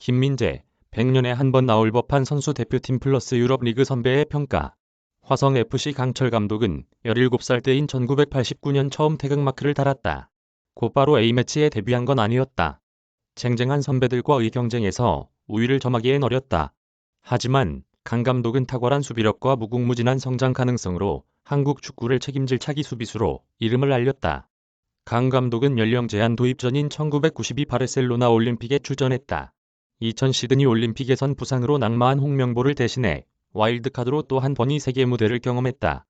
김민재, 100년에 한 번 나올 법한 선수 대표팀 플러스 유럽 리그 선배의 평가. 화성FC 강철 감독은 17살 때인 1989년 처음 태극마크를 달았다. 곧바로 A매치에 데뷔한 건 아니었다. 쟁쟁한 선배들과의 경쟁에서 우위를 점하기엔 어렸다. 하지만 강 감독은 탁월한 수비력과 무궁무진한 성장 가능성으로 한국 축구를 책임질 차기 수비수로 이름을 알렸다. 강 감독은 연령 제한 도입 전인 1992 바르셀로나 올림픽에 출전했다. 2000 시드니 올림픽에선 부상으로 낙마한 홍명보를 대신해 와일드카드로 또 한 번이 세계 무대를 경험했다.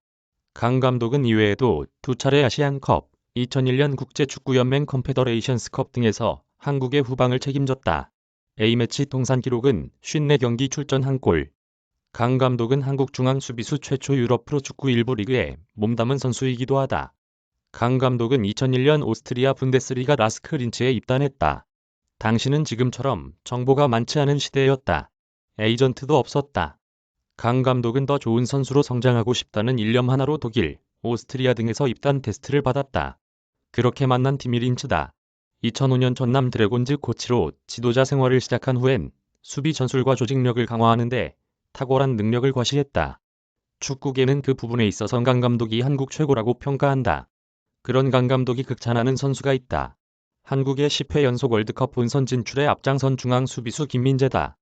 강 감독은 이외에도 두 차례 아시안컵, 2001년 국제축구연맹 컨페더레이션스컵 등에서 한국의 후방을 책임졌다. A매치 통산 기록은 54경기 출전 1골. 강 감독은 한국 중앙 수비수 최초 유럽 프로축구 1부 리그에 몸담은 선수이기도 하다. 강 감독은 2001년 오스트리아 분데스리가 라스크 린츠에 입단했다. 당시는 지금처럼 정보가 많지 않은 시대였다. 에이전트도 없었다. 강 감독은 더 좋은 선수로 성장하고 싶다는 일념 하나로 독일, 오스트리아 등에서 입단 테스트를 받았다. 그렇게 만난 팀이 린츠다. 2005년 전남 드래곤즈 코치로 지도자 생활을 시작한 후엔 수비 전술과 조직력을 강화하는데 탁월한 능력을 과시했다. 축구계는 그 부분에 있어서 강 감독이 한국 최고라고 평가한다. 그런 강 감독이 극찬하는 선수가 있다. 한국의 10회 연속 월드컵 본선 진출에 앞장선 중앙 수비수 김민재다.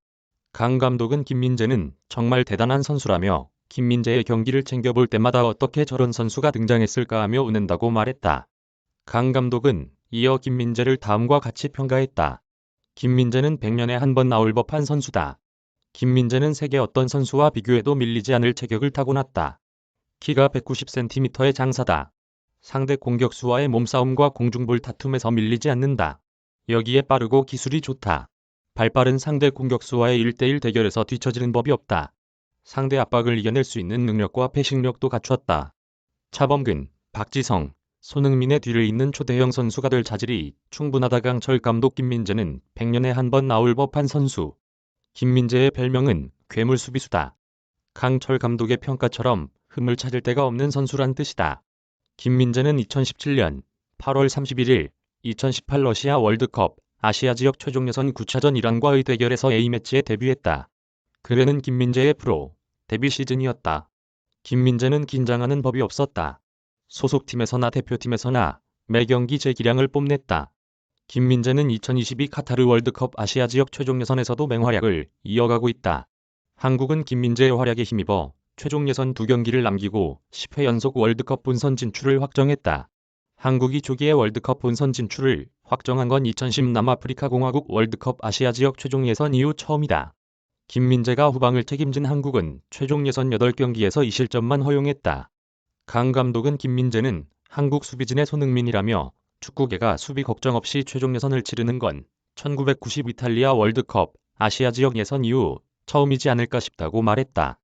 강 감독은 김민재는 정말 대단한 선수라며 김민재의 경기를 챙겨볼 때마다 어떻게 저런 선수가 등장했을까 하며 웃는다고 말했다. 강 감독은 이어 김민재를 다음과 같이 평가했다. 김민재는 100년에 한 번 나올 법한 선수다. 김민재는 세계 어떤 선수와 비교해도 밀리지 않을 체격을 타고났다. 키가 190cm의 장사다. 상대 공격수와의 몸싸움과 공중볼 다툼에서 밀리지 않는다. 여기에 빠르고 기술이 좋다. 발빠른 상대 공격수와의 1대1 대결에서 뒤처지는 법이 없다. 상대 압박을 이겨낼 수 있는 능력과 패식력도 갖췄다. 차범근, 박지성, 손흥민의 뒤를 잇는 초대형 선수가 될 자질이 충분하다 강철 감독 김민재는 100년에 한 번 나올 법한 선수. 김민재의 별명은 괴물 수비수다. 강철 감독의 평가처럼 흠을 찾을 데가 없는 선수란 뜻이다. 김민재는 2017년 8월 31일 2018 러시아 월드컵 아시아 지역 최종 예선 9차전 이란과의 대결에서 A매치에 데뷔했다. 그래는 김민재의 프로 데뷔 시즌이었다. 김민재는 긴장하는 법이 없었다. 소속팀에서나 대표팀에서나 매 경기 제 기량을 뽐냈다. 김민재는 2022 카타르 월드컵 아시아 지역 최종 예선에서도 맹활약을 이어가고 있다. 한국은 김민재의 활약에 힘입어 최종 예선 두 경기를 남기고 10회 연속 월드컵 본선 진출을 확정했다. 한국이 조기에 월드컵 본선 진출을 확정한 건 2010 남아프리카 공화국 월드컵 아시아 지역 최종 예선 이후 처음이다. 김민재가 후방을 책임진 한국은 최종 예선 8경기에서 2실점만 허용했다. 강 감독은 김민재는 한국 수비진의 손흥민이라며 축구계가 수비 걱정 없이 최종 예선을 치르는 건 1990 이탈리아 월드컵 아시아 지역 예선 이후 처음이지 않을까 싶다고 말했다.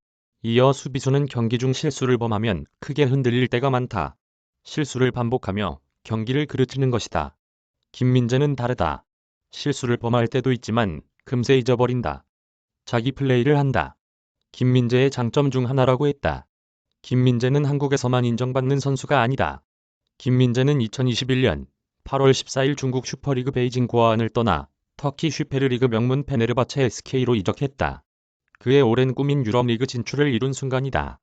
이어 수비수는 경기 중 실수를 범하면 크게 흔들릴 때가 많다. 실수를 반복하며 경기를 그르치는 것이다. 김민재는 다르다. 실수를 범할 때도 있지만 금세 잊어버린다. 자기 플레이를 한다. 김민재의 장점 중 하나라고 했다. 김민재는 한국에서만 인정받는 선수가 아니다. 김민재는 2021년 8월 14일 중국 슈퍼리그 베이징 고아안을 떠나 터키 슈페르리그 명문 페네르바체 SK로 이적했다. 그의 오랜 꿈인 유럽리그 진출을 이룬 순간이다.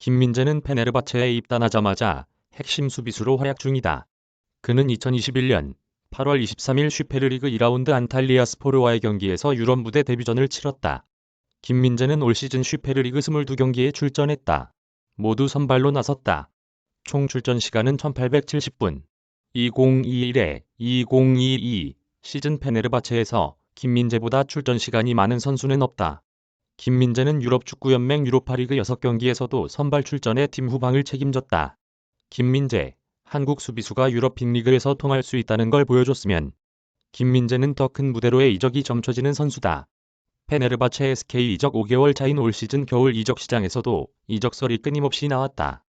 김민재는 페네르바체에 입단하자마자 핵심 수비수로 활약 중이다. 그는 2021년 8월 23일 슈페르리그 2라운드 안탈리아 스포르와의 경기에서 유럽 무대 데뷔전을 치렀다. 김민재는 올 시즌 슈페르리그 22경기에 출전했다. 모두 선발로 나섰다. 총 출전 시간은 1870분. 2021에 2022 시즌 페네르바체에서 김민재보다 출전 시간이 많은 선수는 없다. 김민재는 유럽축구연맹 유로파리그 6경기에서도 선발 출전해 팀 후방을 책임졌다. 김민재, 한국 수비수가 유럽 빅리그에서 통할 수 있다는 걸 보여줬으면 김민재는 더 큰 무대로의 이적이 점쳐지는 선수다. 페네르바체 SK 이적 5개월 차인 올 시즌 겨울 이적 시장에서도 이적설이 끊임없이 나왔다.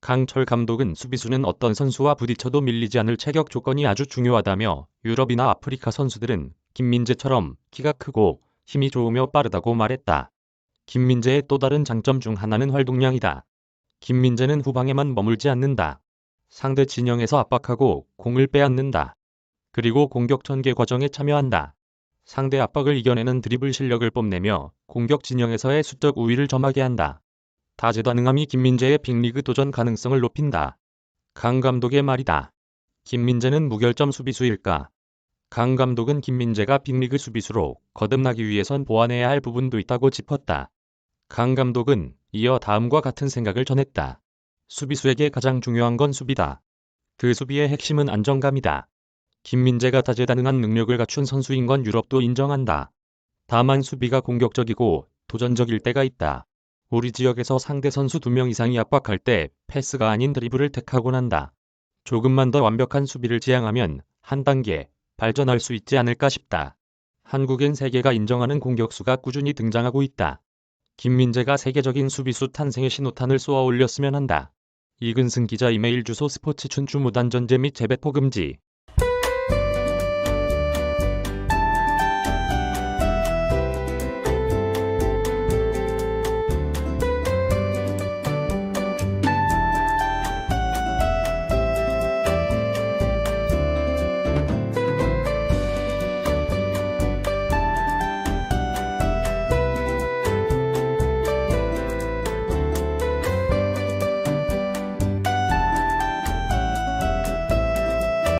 강철 감독은 수비수는 어떤 선수와 부딪혀도 밀리지 않을 체격 조건이 아주 중요하다며 유럽이나 아프리카 선수들은 김민재처럼 키가 크고 힘이 좋으며 빠르다고 말했다. 김민재의 또 다른 장점 중 하나는 활동량이다. 김민재는 후방에만 머물지 않는다. 상대 진영에서 압박하고 공을 빼앗는다. 그리고 공격 전개 과정에 참여한다. 상대 압박을 이겨내는 드리블 실력을 뽐내며 공격 진영에서의 수적 우위를 점하게 한다. 다재다능함이 김민재의 빅리그 도전 가능성을 높인다. 강 감독의 말이다. 김민재는 무결점 수비수일까? 강 감독은 김민재가 빅리그 수비수로 거듭나기 위해선 보완해야 할 부분도 있다고 짚었다. 강 감독은 이어 다음과 같은 생각을 전했다. 수비수에게 가장 중요한 건 수비다. 그 수비의 핵심은 안정감이다. 김민재가 다재다능한 능력을 갖춘 선수인 건 유럽도 인정한다. 다만 수비가 공격적이고 도전적일 때가 있다. 우리 지역에서 상대 선수 2명 이상이 압박할 때 패스가 아닌 드리블을 택하곤 한다. 조금만 더 완벽한 수비를 지향하면 한 단계 발전할 수 있지 않을까 싶다. 한국엔 세계가 인정하는 공격수가 꾸준히 등장하고 있다. 김민재가 세계적인 수비수 탄생의 신호탄을 쏘아 올렸으면 한다. 이근승 기자 이메일 주소 스포츠 춘추 무단 전제 및 재배포 금지